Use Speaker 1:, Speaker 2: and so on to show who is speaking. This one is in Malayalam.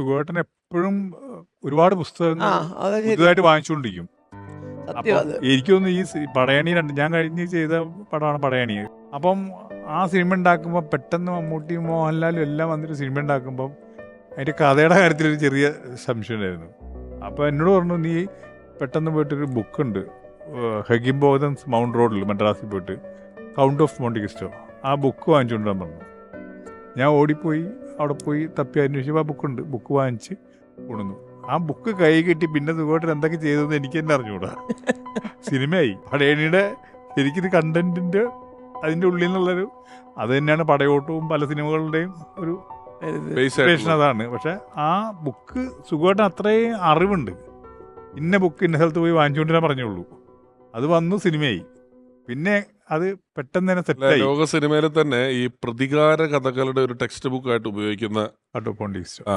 Speaker 1: സുഖേട്ടൻ എപ്പോഴും ഒരുപാട് പുസ്തകങ്ങൾ പുതുതായിട്ട് വാങ്ങിച്ചുകൊണ്ടിരിക്കും. അപ്പം എനിക്കൊന്ന് ഈ പടയണി രണ്ട് ഞാൻ കഴിഞ്ഞ് ചെയ്ത പടമാണ് പടയണി. അപ്പം ആ സിനിമ ഉണ്ടാക്കുമ്പോൾ പെട്ടെന്ന് മമ്മൂട്ടി മോഹൻലാലും എല്ലാം വന്നിട്ട് സിനിമ ഉണ്ടാക്കുമ്പം അതിന്റെ കഥയുടെ കാര്യത്തിൽ ഒരു ചെറിയ സംശയം ഉണ്ടായിരുന്നു. അപ്പോൾ എന്നോട് പറഞ്ഞു നീ പെട്ടെന്ന് പോയിട്ടൊരു ബുക്കുണ്ട് ഹെഗിം ബോധൻസ് മൗണ്ട് റോഡിൽ മദ്രാസിൽ പോയിട്ട് കൗണ്ട് ഓഫ് മോണ്ടിക്കിസ്റ്റോ ആ ബുക്ക് വാങ്ങിച്ചുകൊണ്ടാൻ പറഞ്ഞു. ഞാൻ ഓടിപ്പോയി അവിടെ പോയി തപ്പി അന്വേഷിച്ചപ്പോൾ ആ ബുക്കുണ്ട് ബുക്ക് വാങ്ങിച്ച് കൊണ്ടുവന്നു. ആ ബുക്ക് കൈ കിട്ടി. പിന്നെ സുഖമായിട്ട് എന്തൊക്കെ ചെയ്തതെന്ന് എനിക്ക് തന്നെ അറിഞ്ഞുകൂടാ. സിനിമയായി. പടയണിയുടെ ശരിക്കും ഇത് കണ്ടന്റിന്റെ അതിന്റെ ഉള്ളിൽ നിന്നുള്ളൊരു അത് തന്നെയാണ് പടയോട്ടവും പല സിനിമകളുടെയും ഒരു അതാണ്. പക്ഷെ ആ ബുക്ക് സുഖമായിട്ട് അത്രയും അറിവുണ്ട്. ഇന്ന ബുക്ക് ഇന്ന സ്ഥലത്ത് പോയി വാങ്ങിച്ചുകൊണ്ടിരാൻ പറഞ്ഞുള്ളൂ അത് വന്നു സിനിമയായി. പിന്നെ അത് പെട്ടെന്ന് തന്നെ സെറ്റ്
Speaker 2: ലോക സിനിമയിൽ തന്നെ ഈ പ്രതികാര കഥകളുടെ ഒരു ടെക്സ്റ്റ് ബുക്ക് ആയിട്ട് ഉപയോഗിക്കുന്ന ആ